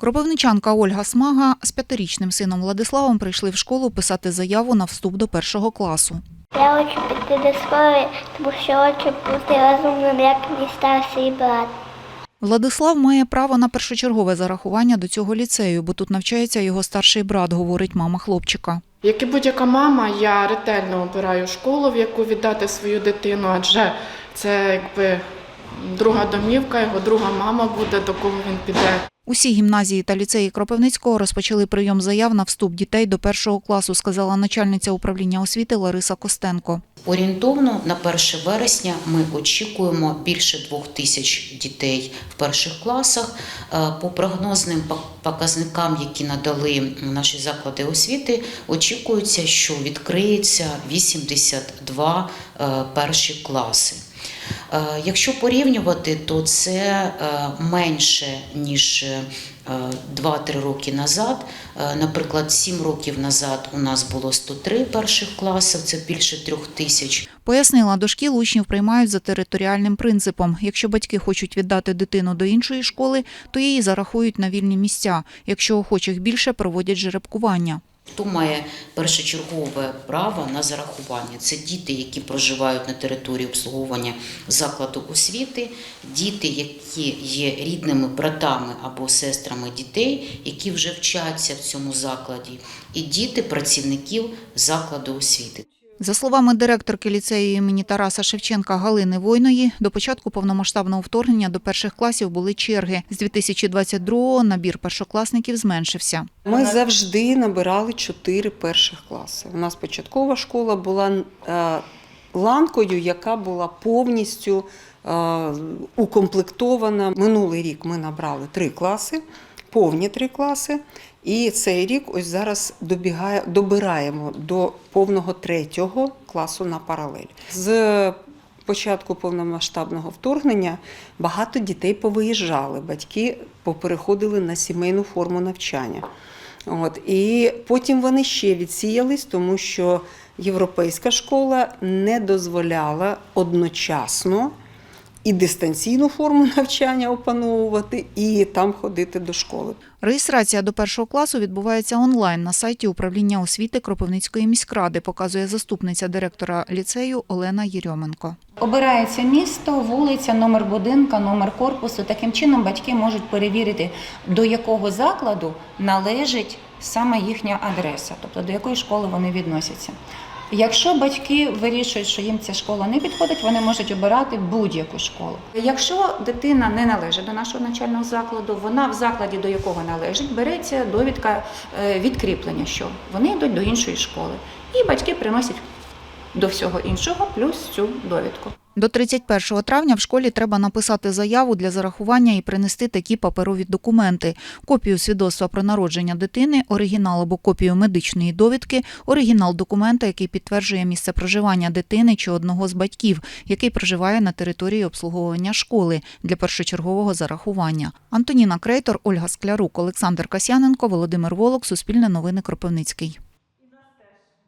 Кропивничанка Ольга Смага з п'ятирічним сином Владиславом прийшли в школу писати заяву на вступ до першого класу. Я хочу піти до школи, тому що хочу бути розумним, як мій старший брат. Владислав має право на першочергове зарахування до цього ліцею, бо тут навчається його старший брат, говорить мама хлопчика. Як і будь-яка мама, я ретельно обираю школу, в яку віддати свою дитину, адже це якби друга домівка, його друга мама буде, до кого він піде. Усі гімназії та ліцеї Кропивницького розпочали прийом заяв на вступ дітей до першого класу, сказала начальниця управління освіти Лариса Костенко. Орієнтовно на 1 вересня ми очікуємо більше двох тисяч дітей в перших класах. Е, По прогнозним пок- показникам, які надали наші заклади освіти, очікується, що відкриється 82 е, перші класи. Е, Якщо порівнювати, то це е, менше ніж е, 2-3 роки назад. Е, Наприклад, 7 років назад у нас було 103 перших класів, це більше трьох тисяч. Пояснила, до шкіл учнів приймають за територіальним принципом. Якщо батьки хочуть віддати дитину до іншої школи, то її зарахують на вільні місця. Якщо охочих більше, проводять жеребкування. Хто має першочергове право на зарахування? Це діти, які проживають на території обслуговування закладу освіти, діти, які є рідними братами або сестрами дітей, які вже вчаться в цьому закладі, і діти працівників закладу освіти. За словами директорки ліцею імені Тараса Шевченка Галини Войної, до початку повномасштабного вторгнення до перших класів були черги. З 2022-го набір першокласників зменшився. Ми завжди набирали чотири перших класи. У нас початкова школа була е, ланкою, яка була повністю е, укомплектована. Минулий рік ми набрали три класи, повні три класи. І цей рік ось зараз добігає, добираємо до повного третього класу на паралель. З початку повномасштабного вторгнення багато дітей повиїжджали, батьки попереходили на сімейну форму навчання. От, і потім вони ще відсіялись, тому що європейська школа не дозволяла одночасно і дистанційну форму навчання опановувати, і там ходити до школи. Реєстрація до першого класу відбувається онлайн на сайті управління освіти Кропивницької міськради, показує заступниця директора ліцею Олена Єрьоменко. Обирається місто, вулиця, номер будинка, номер корпусу. Таким чином батьки можуть перевірити, до якого закладу належить саме їхня адреса, тобто до якої школи вони відносяться. Якщо батьки вирішують, що їм ця школа не підходить, вони можуть обирати будь-яку школу. Якщо дитина не належить до нашого навчального закладу, вона в закладі, до якого належить, береться довідка е, відкріплення, що вони йдуть до іншої школи. І батьки приносять до всього іншого плюс цю довідку. До 31 травня в школі треба написати заяву для зарахування і принести такі паперові документи: копію свідоцтва про народження дитини, оригінал або копію медичної довідки, оригінал документа, який підтверджує місце проживання дитини чи одного з батьків, який проживає на території обслуговування школи для першочергового зарахування. Антоніна Крейтор, Ольга Склярук, Олександр Касяненко, Володимир Волок, Суспільне новини Кропивницький.